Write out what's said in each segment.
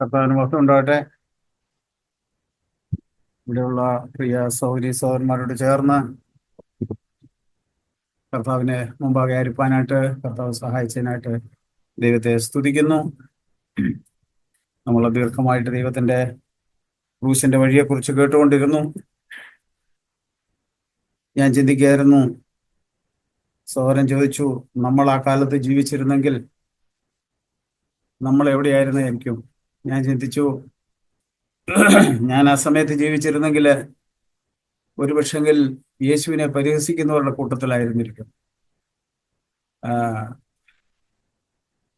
കർത്താവിന് മഹത്വം ഉണ്ടാകട്ടെ ഇവിടെയുള്ള പ്രിയ സൗരി സഹോദരന്മാരോട് ചേർന്ന് കർത്താവിനെ മുമ്പാകെ അരിപ്പാനായിട്ട് കർത്താവ് സഹായിച്ചതിനായിട്ട് ദൈവത്തെ സ്തുതിക്കുന്നു. നമ്മൾ ദീർഘമായിട്ട് ദൈവത്തിന്റെ ക്രൂശിന്റെ വഴിയെക്കുറിച്ച് കേട്ടുകൊണ്ടിരുന്നു. ഞാൻ ചിന്തിക്കുകയായിരുന്നു സഹോദരൻ ചോദിച്ചു നമ്മൾ ആ കാലത്ത് ജീവിച്ചിരുന്നെങ്കിൽ നമ്മൾ എവിടെയായിരുന്നായിരിക്കും ഞാൻ ചിന്തിച്ചു ഞാൻ ആ സമയത്ത് ജീവിച്ചിരുന്നെങ്കിൽ ഒരുപക്ഷെങ്കിൽ യേശുവിനെ പരിഹസിക്കുന്നവരുടെ കൂട്ടത്തിലായിരുന്നിരിക്കും.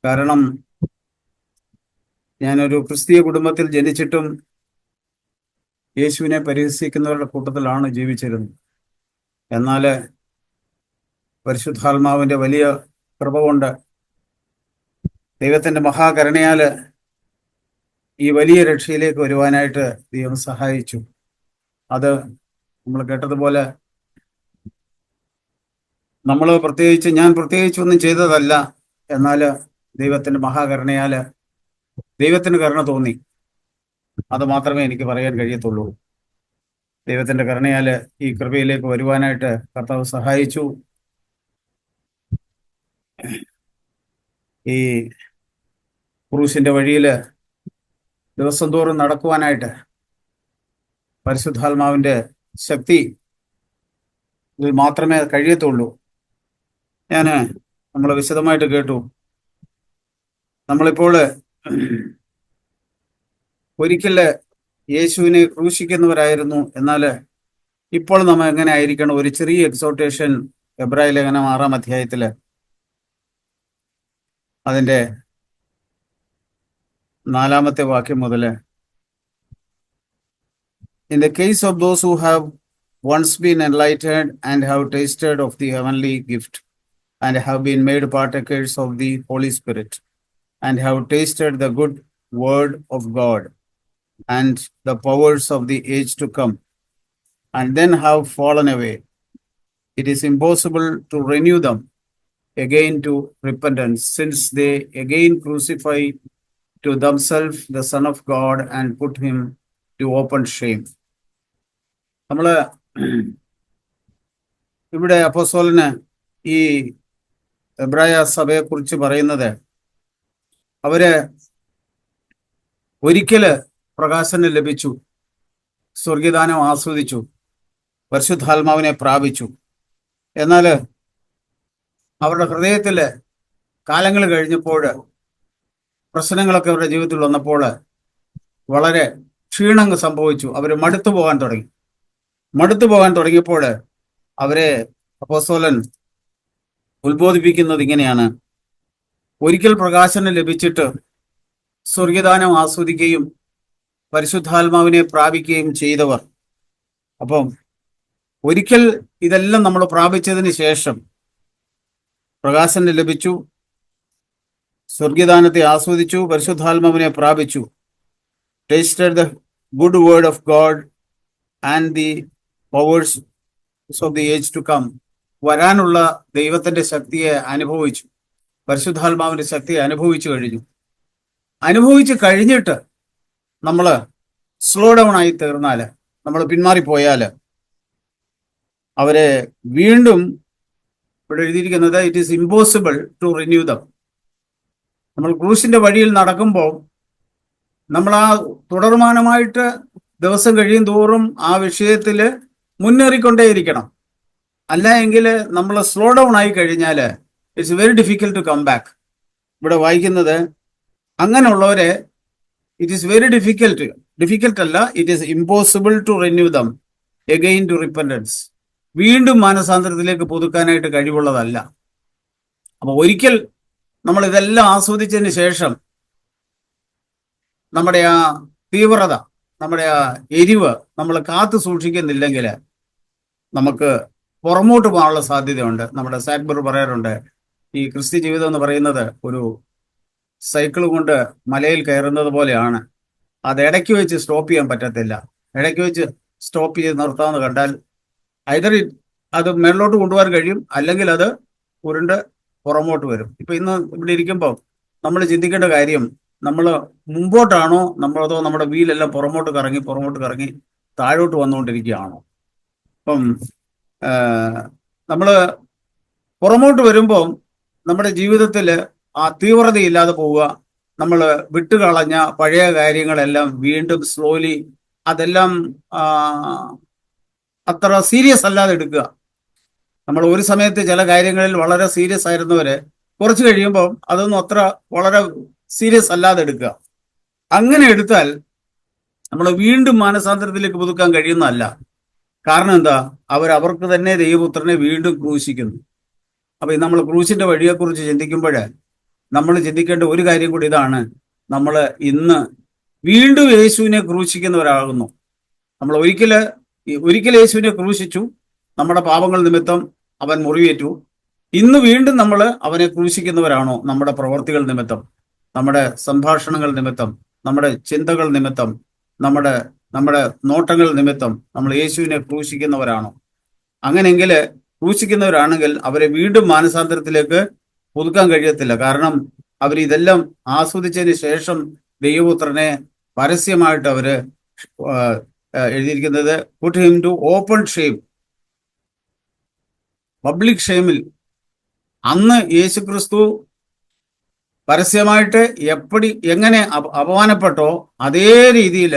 കാരണം ഞാനൊരു ക്രിസ്തീയ കുടുംബത്തിൽ ജനിച്ചിട്ടും യേശുവിനെ പരിഹസിക്കുന്നവരുടെ കൂട്ടത്തിലാണ് ജീവിച്ചിരുന്നത്. എന്നാൽ പരിശുദ്ധാത്മാവിന്റെ വലിയ കൃപ കൊണ്ട് ദൈവത്തിന്റെ മഹാകരുണയാൽ ഈ വലിയ രക്ഷയിലേക്ക് വരുവാനായിട്ട് ദൈവം സഹായിച്ചു. അത് നമ്മൾ കേട്ടതുപോലെ നമ്മൾ പ്രത്യേകിച്ച് ഞാൻ പ്രത്യേകിച്ച് ഒന്നും ചെയ്തതല്ല എന്നാൽ ദൈവത്തിന്റെ മഹാകരുണയാൽ ദൈവത്തിന് കരുണ തോന്നി. അത് മാത്രമേ എനിക്ക് പറയാൻ കഴിയത്തുള്ളൂ. ദൈവത്തിന്റെ കരുണയാൽ ഈ കൃപയിലേക്ക് വരുവാനായിട്ട് കർത്താവ് സഹായിച്ചു. ഈ ക്രൂസിന്റെ വഴിയിൽ ദിവസം തോറും നടക്കുവാനായിട്ട് പരിശുദ്ധാത്മാവിന്റെ ശക്തി മാത്രമേ കഴിയത്തുള്ളൂ. ഞാൻ നമ്മൾ വിശദമായിട്ട് കേട്ടു. നമ്മളിപ്പോൾ ഒരിക്കൽ യേശുവിനെ ക്രൂശിക്കുന്നവരായിരുന്നു. എന്നാൽ ഇപ്പോൾ നമ്മൾ എങ്ങനെ ആയിരിക്കണം? ഒരു ചെറിയ എക്സോട്ടേഷൻ എബ്രാഹിം ലേഖനം ആറാം അധ്യായത്തിൽ അതിന്റെ നാലാമത്തെ വാക്യം മുതല് In the case of those who have once been enlightened and have tasted of the heavenly gift and have been made partakers of the Holy Spirit and have tasted the good word of God and the powers of the age to come and then have fallen away, it is impossible to renew them again to repentance since they again crucify to themselves the Son of God and put him to open shame. നമ്മൾ ഇവിടെ അപ്പോസോലിന് ഈ എബ്രായ സഭയെക്കുറിച്ച് പറയുന്നത് അവർ ഒരിക്കൽ പ്രകാശനം ലഭിച്ചു സ്വർഗീദാനം ആസ്വദിച്ചു പരിശുദ്ധാത്മാവിനെ പ്രാപിച്ചു എന്നാൽ അവരുടെ ഹൃദയത്തിൽ കാലങ്ങൾ കഴിഞ്ഞപ്പോൾ പ്രശ്നങ്ങളൊക്കെ അവരുടെ ജീവിതത്തിൽ വന്നപ്പോൾ വളരെ ക്ഷീണങ്ങ് സംഭവിച്ചു. അവർ മടുത്തു പോകാൻ തുടങ്ങി. മടുത്തു പോകാൻ തുടങ്ങിയപ്പോൾ അവരെ അപ്പോസോലൻ ഉത്ബോധിപ്പിക്കുന്നത് ഇങ്ങനെയാണ്. ഒരിക്കൽ പ്രകാശനം ലഭിച്ചിട്ട് സ്വർഗദാനം ആസ്വദിക്കുകയും പരിശുദ്ധാത്മാവിനെ പ്രാപിക്കുകയും ചെയ്തവർ. അപ്പം ഒരിക്കൽ ഇതെല്ലാം നമ്മൾ പ്രാപിച്ചതിന് ശേഷം പ്രകാശനം ലഭിച്ചു. സ്വർഗീദാനത്തെ ആസ്വദിച്ചു പരിശുദ്ധാത്മാവിനെ പ്രാപിച്ചു. Tasted the good word of God and the powers of the age to come വരാനുള്ള ദൈവത്തിന്റെ ശക്തിയെ അനുഭവിച്ചു. പരിശുദ്ധാത്മാവിന്റെ ശക്തിയെ അനുഭവിച്ചു കഴിഞ്ഞു. അനുഭവിച്ചു കഴിഞ്ഞിട്ട് നമ്മൾ സ്ലോ ഡൗൺ ആയി തീർന്നാൽ നമ്മൾ പിന്മാറിപ്പോയാൽ അവരെ വീണ്ടും ഇവിടെ എഴുതിയിരിക്കുന്നത് it is impossible to renew them നമ്മൾ ക്രൂസിന്റെ വഴിയിൽ നടക്കുമ്പോൾ നമ്മൾ ആ തുടർമാനമായിട്ട് ദിവസം കഴിയും തോറും ആ വിഷയത്തിൽ മുന്നേറിക്കൊണ്ടേയിരിക്കണം. അല്ല എങ്കിൽ നമ്മൾ സ്ലോ ഡൗൺ ആയി കഴിഞ്ഞാൽ it's very difficult to come back ഇവിടെ വായിക്കുന്നത് അങ്ങനെയുള്ളവരെ it is very difficult difficult അല്ല it is impossible to renew them again to repentance വീണ്ടും മാനസാന്തരത്തിലേക്ക് പുതുക്കാനായിട്ട് കഴിവുള്ളതല്ല. അപ്പോൾ ഒരിക്കൽ നമ്മൾ ഇതെല്ലാം ആസ്വദിച്ചതിന് ശേഷം നമ്മുടെ ആ തീവ്രത നമ്മുടെ ആ എരിവ് നമ്മൾ കാത്തു സൂക്ഷിക്കുന്നില്ലെങ്കിൽ നമുക്ക് പുറമോട്ട് പോകാനുള്ള സാധ്യതയുണ്ട്. നമ്മുടെ സാക്ബർ പറയാറുണ്ട് ഈ ക്രിസ്ത്യ ജീവിതം എന്ന് പറയുന്നത് ഒരു സൈക്കിൾ കൊണ്ട് മലയിൽ കയറുന്നത് പോലെയാണ്. അത് ഇടയ്ക്ക് വെച്ച് സ്റ്റോപ്പ് ചെയ്യാൻ പറ്റത്തില്ല. ഇടയ്ക്ക് വെച്ച് സ്റ്റോപ്പ് ചെയ്ത് നിർത്താമെന്ന് കണ്ടാൽ ഐതർ അത് മേളിലോട്ട് കൊണ്ടുപോകാൻ കഴിയും അല്ലെങ്കിൽ അത് ഉരുണ്ട് പുറമോട്ട് വരും. ഇപ്പൊ ഇന്ന് ഇവിടെ ഇരിക്കുമ്പോൾ നമ്മൾ ചിന്തിക്കേണ്ട കാര്യം നമ്മൾ മുമ്പോട്ടാണോ നമ്മളതോ നമ്മുടെ വീലെല്ലാം പുറമോട്ട് കറങ്ങി പുറമോട്ട് കറങ്ങി താഴോട്ട് വന്നുകൊണ്ടിരിക്കുകയാണോ? അപ്പം നമ്മൾ പുറമോട്ട് വരുമ്പോൾ നമ്മുടെ ജീവിതത്തിൽ ആ തീവ്രതയില്ലാതെ പോവുക നമ്മൾ വിട്ടുകളഞ്ഞ പഴയ കാര്യങ്ങളെല്ലാം വീണ്ടും സ്ലോലി അതെല്ലാം അത്ര സീരിയസ് അല്ലാതെ എടുക്കുക. നമ്മൾ ഒരു സമയത്ത് ചില കാര്യങ്ങളിൽ വളരെ സീരിയസ് ആയിരുന്നവരെ കുറച്ച് കഴിയുമ്പോൾ അതൊന്നും അത്ര വളരെ സീരിയസ് അല്ലാതെ എടുക്കുക. അങ്ങനെ എടുത്താൽ നമ്മൾ വീണ്ടും മാനസാന്തരത്തിലേക്ക് പുതുക്കാൻ കഴിയുന്നതല്ല. കാരണം എന്താ? അവർ അവർക്ക് തന്നെ ദൈവപുത്രനെ വീണ്ടും ക്രൂശിക്കുന്നു. അപ്പൊ നമ്മൾ ക്രൂശിന്റെ വഴിയെക്കുറിച്ച് ചിന്തിക്കുമ്പോൾ നമ്മൾ ചിന്തിക്കേണ്ട ഒരു കാര്യം കൂടി ഇതാണ്. നമ്മൾ ഇന്ന് വീണ്ടും യേശുവിനെ ക്രൂശിക്കുന്നവരാകുന്നു. നമ്മൾ ഒരിക്കൽ ഒരിക്കൽ യേശുവിനെ ക്രൂശിച്ചു. നമ്മുടെ പാപങ്ങൾ നിമിത്തം അവൻ മുറിവേറ്റു. ഇന്ന് വീണ്ടും നമ്മൾ അവനെ ക്രൂശിക്കുന്നവരാണോ? നമ്മുടെ പ്രവർത്തികൾ നിമിത്തം നമ്മുടെ സംഭാഷണങ്ങൾ നിമിത്തം നമ്മുടെ ചിന്തകൾ നിമിത്തം നമ്മുടെ നമ്മുടെ നോട്ടങ്ങൾ നിമിത്തം നമ്മൾ യേശുവിനെ ക്രൂശിക്കുന്നവരാണോ? അങ്ങനെയെങ്കിൽ ക്രൂശിക്കുന്നവരാണെങ്കിൽ അവരെ വീണ്ടും മാനസാന്തരത്തിലേക്ക് പുതുക്കാൻ കഴിയത്തില്ല. കാരണം അവർ ഇതെല്ലാം ആസ്വദിച്ചതിന് ശേഷം ദൈവപുത്രനെ പരസ്യമായിട്ട് അവർ എഴുതിയിരിക്കുന്നത് put him to open shame public ഷെയിമിൽ അന്ന് യേശുക്രിസ്തു പരസ്യമായിട്ട് എപ്പടി എങ്ങനെ അപ- അപമാനപ്പെട്ടോ അതേ രീതിയിൽ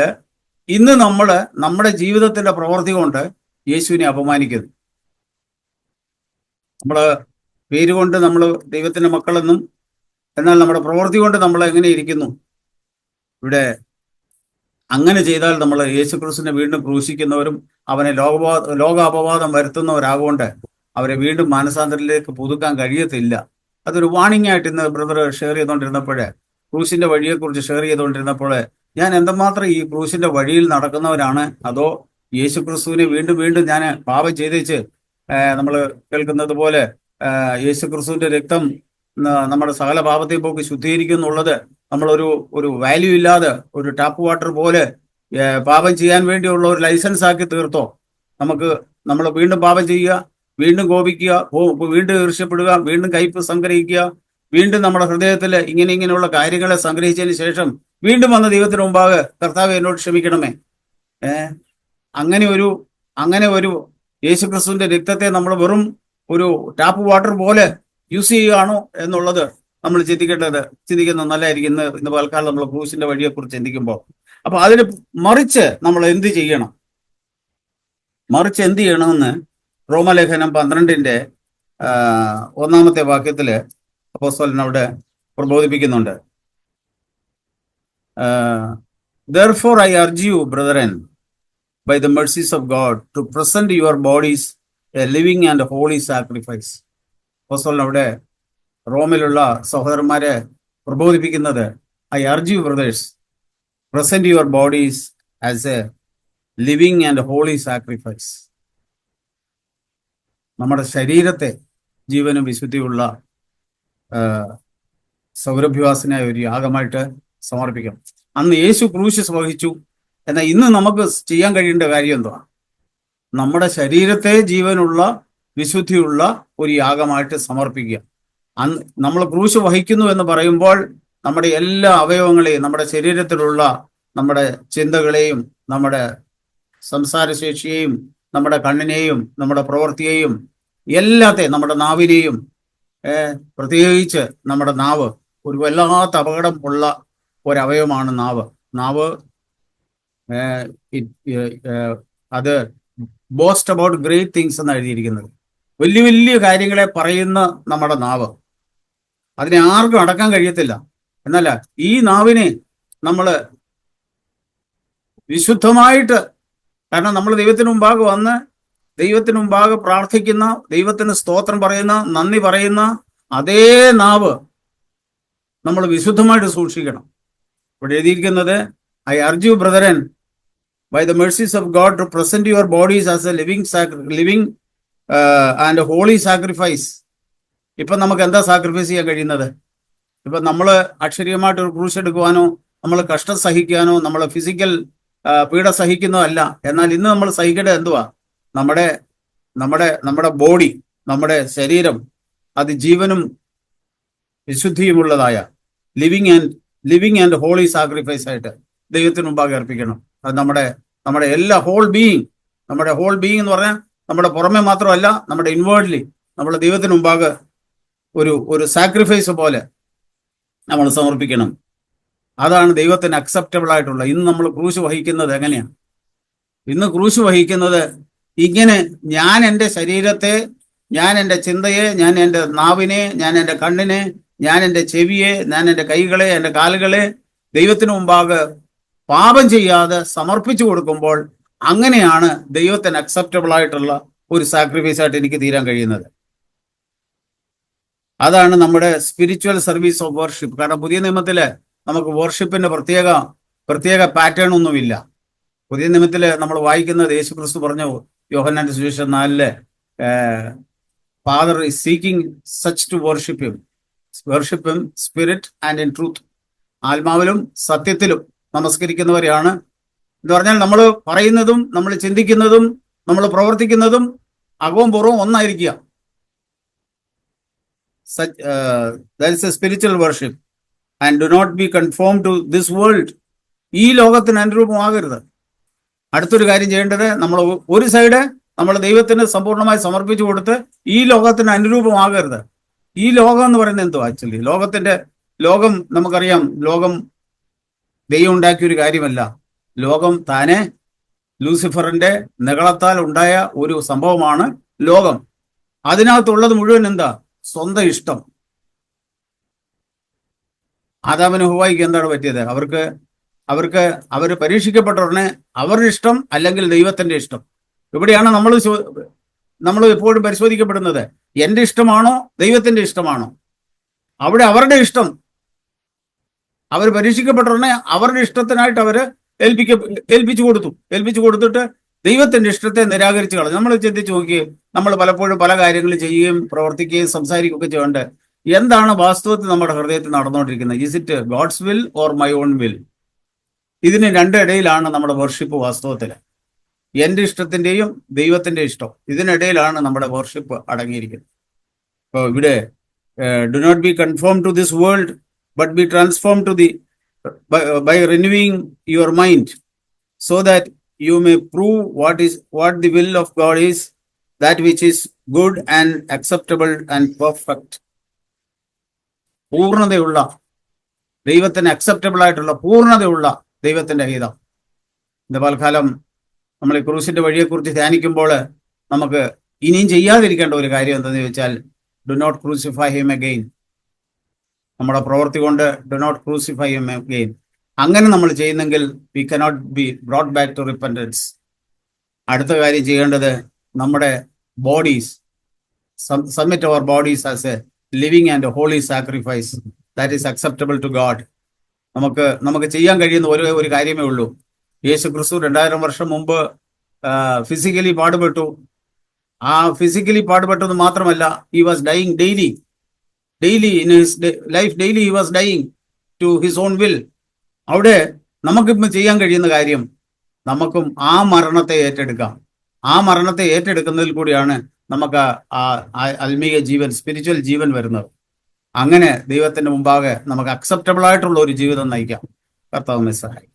ഇന്ന് നമ്മൾ നമ്മുടെ ജീവിതത്തിന്റെ പ്രവൃത്തി കൊണ്ട് യേശുവിനെ അപമാനിക്കുന്നു. നമ്മൾ പേര് കൊണ്ട് നമ്മൾ ദൈവത്തിന്റെ മക്കളെന്നും എന്നാൽ നമ്മുടെ പ്രവൃത്തി കൊണ്ട് നമ്മൾ എങ്ങനെ ഇരിക്കുന്നു? ഇവിടെ അങ്ങനെ ചെയ്താൽ നമ്മൾ യേശുക്രിസ്തുവിനെ വീണ്ടും ക്രൂശിക്കുന്നവരും അവനെ ലോകബോ ലോകാപവാദം വരുത്തുന്നവരാകൊണ്ട് അവരെ വീണ്ടും മാനസാന്തരത്തിലേക്ക് പുതുക്കാൻ കഴിയത്തില്ല. അതൊരു വാണിംഗ് ആയിട്ട് ഇന്ന് ബ്രദർ ഷെയർ ചെയ്തുകൊണ്ടിരുന്നപ്പോഴേ ക്രൂസിന്റെ വഴിയെക്കുറിച്ച് ഷെയർ ചെയ്തുകൊണ്ടിരുന്നപ്പോൾ ഞാൻ എന്തുമാത്രം ഈ ക്രൂസിന്റെ വഴിയിൽ നടക്കുന്നവരാണ്? അതോ യേശു ക്രിസ്തുവിനെ വീണ്ടും വീണ്ടും ഞാൻ പാപം ചെയ്തേച്ച് നമ്മൾ കേൾക്കുന്നത് പോലെ യേശു ക്രിസ്തുവിന്റെ രക്തം നമ്മുടെ സകല പാപത്തെ പോക്ക് ശുദ്ധീകരിക്കുന്നുള്ളത് നമ്മളൊരു ഒരു വാല്യൂ ഇല്ലാതെ ഒരു ടാപ്പ് വാട്ടർ പോലെ പാപം ചെയ്യാൻ വേണ്ടിയുള്ള ഒരു ലൈസൻസ് ആക്കി തീർത്തോ? നമുക്ക് നമ്മൾ വീണ്ടും പാപം ചെയ്യുക വീണ്ടും കോപിക്കുക വീണ്ടും ഈർഷ്യപ്പെടുക വീണ്ടും കയ്പ് സംഗ്രഹിക്കുക വീണ്ടും നമ്മുടെ ഹൃദയത്തിൽ ഇങ്ങനെ ഇങ്ങനെയുള്ള കാര്യങ്ങളെ സംഗ്രഹിച്ചതിന് ശേഷം വീണ്ടും വന്ന ദൈവത്തിന് മുമ്പാകെ കർത്താവ് എന്നോട് ക്ഷമിക്കണമേ. ഏ? അങ്ങനെ ഒരു അങ്ങനെ ഒരു യേശുക്രിസ്തുവിന്റെ രക്തത്തെ നമ്മൾ വെറും ഒരു ടാപ്പ് വാട്ടർ പോലെ യൂസ് ചെയ്യുകയാണോ എന്നുള്ളത് നമ്മൾ ചിന്തിക്കേണ്ടത് ചിന്തിക്കുന്നത് നല്ലതായിരിക്കും ഇന്ന് ഇന്ന് പൽക്കാലം നമ്മൾ ക്രൂസിന്റെ വഴിയെക്കുറിച്ച് ചിന്തിക്കുമ്പോൾ. അപ്പൊ അതിന് മറിച്ച് നമ്മൾ എന്ത് ചെയ്യണം? മറിച്ച് എന്ത് ചെയ്യണമെന്ന് റോമലേഖനം പന്ത്രണ്ടിന്റെ ഒന്നാമത്തെ വാക്യത്തിൽ അപ്പോസ്വലൻ അവിടെ പ്രബോധിപ്പിക്കുന്നുണ്ട്. Therefore I urge you brethren by the mercies of God to present your bodies a living and holy sacrifice അപ്പോസ്വലൻ അവിടെ റോമിലുള്ള സഹോദരന്മാരെ പ്രബോധിപ്പിക്കുന്നത് I urge you brothers present your bodies as a living and holy sacrifice നമ്മുടെ ശരീരത്തെ ജീവനും വിശുദ്ധിയുള്ള സൗരഭ്യവാസനായ ഒരു യാഗമായിട്ട് സമർപ്പിക്കണം. അന്ന് യേശു ക്രൂശ് വഹിച്ചു എന്നാൽ ഇന്ന് നമുക്ക് ചെയ്യാൻ കഴിയേണ്ട കാര്യം എന്തുവാ? നമ്മുടെ ശരീരത്തെ ജീവനുള്ള വിശുദ്ധിയുള്ള ഒരു യാഗമായിട്ട് സമർപ്പിക്കുക. അന്ന് നമ്മൾ ക്രൂശ് വഹിക്കുന്നു എന്ന് പറയുമ്പോൾ നമ്മുടെ എല്ലാ അവയവങ്ങളെയും നമ്മുടെ ശരീരത്തിലുള്ള നമ്മുടെ ചിന്തകളെയും നമ്മുടെ സംസാരശേഷിയെയും നമ്മുടെ കണ്ണിനെയും നമ്മുടെ പ്രവൃത്തിയെയും എല്ലാത്തെയും നമ്മുടെ നാവിനെയും പ്രത്യേകിച്ച് നമ്മുടെ നാവ്. ഒരു വല്ലാത്ത അപകടം ഉള്ള ഒരവയവമാണ് നാവ്. നാവ് അത് ബോസ്റ്റ് അബൌട്ട് ഗ്രേറ്റ് തിങ്സ് എന്ന് എഴുതിയിരിക്കുന്നത്. വലിയ വലിയ കാര്യങ്ങളെ പറയുന്ന നമ്മുടെ നാവ്. അതിനെ ആർക്കും അടക്കാൻ കഴിയത്തില്ല. എന്നല്ല ഈ നാവിനെ നമ്മൾ വിശുദ്ധമായിട്ട് കാരണം നമ്മൾ ദൈവത്തിന് മുമ്പാകെ വന്ന് ദൈവത്തിന് മുമ്പാകെ പ്രാർത്ഥിക്കുന്ന ദൈവത്തിന് സ്തോത്രം പറയുന്ന നന്ദി പറയുന്ന അതേ നാവ് നമ്മൾ വിശുദ്ധമായിട്ട് സൂക്ഷിക്കണം. ഇവിടെ എഴുതിയിരിക്കുന്നത് I urge you brethren by the mercies of God to present your bodies as a living living and holy sacrifice ഇപ്പൊ നമുക്ക് എന്താ സാക്രിഫൈസ് ചെയ്യാൻ കഴിയുന്നത്? ഇപ്പൊ നമ്മൾ അക്ഷരീയമായിട്ട് ഒരു ക്രൂശ് എടുക്കുവാനോ നമ്മൾ കഷ്ടം സഹിക്കാനോ നമ്മൾ ഫിസിക്കൽ പീഡ സഹിക്കുന്നതല്ല. എന്നാൽ ഇന്ന് നമ്മൾ സഹിക്കേണ്ടത് എന്തുവാ? നമ്മുടെ നമ്മുടെ നമ്മുടെ ബോഡി നമ്മുടെ ശരീരം അത് ജീവനും വിശുദ്ധിയുമുള്ളതായ living and living and holy sacrifice ആയിട്ട് ദൈവത്തിന് മുമ്പാകെ അർപ്പിക്കണം. അത് നമ്മുടെ നമ്മുടെ എല്ലാ ഹോൾ ബീയിങ് നമ്മുടെ ഹോൾ ബീയിങ് എന്ന് പറഞ്ഞാൽ നമ്മുടെ പുറമെ മാത്രമല്ല നമ്മുടെ ഇൻവേർഡ്ലി നമ്മുടെ ദൈവത്തിന് മുമ്പാകെ ഒരു ഒരു സാക്രിഫൈസ് പോലെ നമ്മൾ സമർപ്പിക്കണം. അതാണ് ദൈവത്തിന് അക്സെപ്റ്റബിൾ ആയിട്ടുള്ള. ഇന്ന് നമ്മൾ ക്രൂശ് വഹിക്കുന്നത് എങ്ങനെയാണ്? ഇന്ന് ക്രൂശ് വഹിക്കുന്നത് ഇങ്ങനെ ഞാൻ എന്റെ ശരീരത്തെ ഞാൻ എന്റെ ചിന്തയെ ഞാൻ എന്റെ നാവിനെ ഞാൻ എന്റെ കണ്ണിനെ ഞാൻ എന്റെ ചെവിയെ ഞാൻ എന്റെ കൈകളെ എന്റെ കാലുകളെ ദൈവത്തിന് മുമ്പാകെ പാപം ചെയ്യാതെ സമർപ്പിച്ചു കൊടുക്കുമ്പോൾ അങ്ങനെയാണ് ദൈവത്തിന് അക്സെപ്റ്റബിൾ ആയിട്ടുള്ള ഒരു സാക്രിഫൈസ് ആയിട്ട് എനിക്ക് തീരാൻ കഴിയുന്നത്. അതാണ് നമ്മുടെ സ്പിരിച്വൽ സർവീസ് ഓഫ് വർഷിപ്പ് കാരണം പുതിയ നിയമത്തിൽ നമുക്ക് വർഷിപ്പിന്റെ പ്രത്യേക പ്രത്യേക പാറ്റേൺ ഒന്നുമില്ല. പുതിയ നിയമത്തിൽ നമ്മൾ വായിക്കുന്നത് യേശു ക്രിസ്തു പറഞ്ഞു യോഹന്നാന്റെ സുവിശേഷം നാലിൽ father is seeking such to worship him worship him spirit and in truth ആത്മാവിലും സത്യത്തിലും നമസ്കരിക്കുന്നവരെയാണ്. എന്ന് പറഞ്ഞാൽ നമ്മൾ പറയുന്നതും നമ്മൾ ചിന്തിക്കുന്നതും നമ്മൾ പ്രവർത്തിക്കുന്നതും അകവും പുറവും ഒന്നായിരിക്കുക. Spiritual worship and do not be conform to this world ഈ ലോകത്തിന് അനുരൂപമാകരുത്. അടുത്തൊരു കാര്യം ചെയ്യേണ്ടത് നമ്മൾ ഒരു സൈഡ് നമ്മൾ ദൈവത്തിന് സമ്പൂർണമായി സമർപ്പിച്ചു കൊടുത്ത് ഈ ലോകത്തിന് അനുരൂപമാകരുത്. ഈ ലോകം എന്ന് പറയുന്നത് എന്തോ ആക്ച്വലി ലോകത്തിന്റെ ലോകം നമുക്കറിയാം. ലോകം ദൈവം ഉണ്ടാക്കിയ ഒരു കാര്യമല്ല. ലോകം താനെ ലൂസിഫറിന്റെ നികളത്താൽ ഉണ്ടായ ഒരു സംഭവമാണ് ലോകം. അതിനകത്തുള്ളത് മുഴുവൻ എന്താ? സ്വന്തം ഇഷ്ടം. ആദാമിന് ഹുവായിക്ക് എന്താണ് പറ്റിയത്? അവർക്ക് അവർക്ക് അവർ പരീക്ഷിക്കപ്പെട്ട ഉടനെ അവരുടെ ഇഷ്ടം അല്ലെങ്കിൽ ദൈവത്തിന്റെ ഇഷ്ടം. ഇവിടെയാണ് നമ്മൾ നമ്മൾ എപ്പോഴും പരിശോധിക്കപ്പെടുന്നത്. എന്റെ ഇഷ്ടമാണോ ദൈവത്തിന്റെ ഇഷ്ടമാണോ? അവിടെ അവരുടെ ഇഷ്ടം. അവർ പരീക്ഷിക്കപ്പെട്ട ഉടനെ അവരുടെ ഇഷ്ടത്തിനായിട്ട് അവർ ഏൽപ്പിക്ക ഏൽപ്പിച്ചു കൊടുത്തു. ഏൽപ്പിച്ചു കൊടുത്തിട്ട് ദൈവത്തിന്റെ ഇഷ്ടത്തെ നിരാകരിച്ചു കളഞ്ഞു. നമ്മൾ ചിന്തിച്ചു നോക്കി നമ്മൾ പലപ്പോഴും പല കാര്യങ്ങൾ ചെയ്യുകയും പ്രവർത്തിക്കുകയും സംസാരിക്കുകയൊക്കെ ചെയ്യേണ്ടത് എന്താണ് വാസ്തവത്തിൽ നമ്മുടെ ഹൃദയത്തിൽ നടന്നുകൊണ്ടിരിക്കുന്നത്? Is it God's will or my own will ഇതിന് രണ്ടിടയിലാണ് നമ്മുടെ വർഷിപ്പ് വാസ്തവത്തിൽ എന്റെ ഇഷ്ടത്തിന്റെയും ദൈവത്തിന്റെ ഇഷ്ടം. ഇതിനിടയിലാണ് നമ്മുടെ വർഷിപ്പ് അടങ്ങിയിരിക്കുന്നത്. ഇപ്പോൾ ഇവിടെ do not be confirm to this world but be transform to the by renewing your mind so that you may prove what is what the will of God is that which is good and acceptable and perfect പൂർണതയുള്ള ദൈവത്തിന് acceptable ആയിട്ടുള്ള പൂർണതയുള്ള ദൈവത്തിന്റെ ഹിതം ഇന്ന് പൽക്കാലം നമ്മൾ ഈ ക്രൂസിന്റെ വഴിയെക്കുറിച്ച് ധ്യാനിക്കുമ്പോൾ നമുക്ക് ഇനിയും ചെയ്യാതിരിക്കേണ്ട ഒരു കാര്യം എന്തെന്ന് ചോദിച്ചാൽ do not crucify him again നമ്മുടെ പ്രവൃത്തി കൊണ്ട് do not crucify him again അങ്ങനെ നമ്മൾ ചെയ്യുന്നെങ്കിൽ we cannot be brought back to repentance അടുത്ത കാര്യം ചെയ്യേണ്ടത് നമ്മുടെ bodies submit our bodies as a living and holy sacrifice that is acceptable to God നമുക്ക് നമുക്ക് ചെയ്യാൻ കഴിയുന്ന ഒരു ഒരു കാര്യമേ ഉള്ളൂ. യേശു ക്രിസ്തു രണ്ടായിരം വർഷം മുമ്പ് ഫിസിക്കലി പാടുപെട്ടു. ആ ഫിസിക്കലി പാടുപെട്ടത് മാത്രമല്ല he was dying daily daily in his life daily he was dying to his own will അവിടെ നമുക്കിപ്പം ചെയ്യാൻ കഴിയുന്ന കാര്യം നമുക്കും ആ മരണത്തെ ഏറ്റെടുക്കാം. ആ മരണത്തെ ഏറ്റെടുക്കുന്നതിൽ കൂടിയാണ് നമുക്ക് ആ ആത്മീയ ജീവൻ സ്പിരിച്വൽ ജീവൻ വരുന്നത്. അങ്ങനെ ദൈവത്തിന്റെ മുമ്പാകെ നമുക്ക് അക്സെപ്റ്റബിൾ ആയിട്ടുള്ള ഒരു ജീവിതം നയിക്കാം. കർത്താവ് സഹായി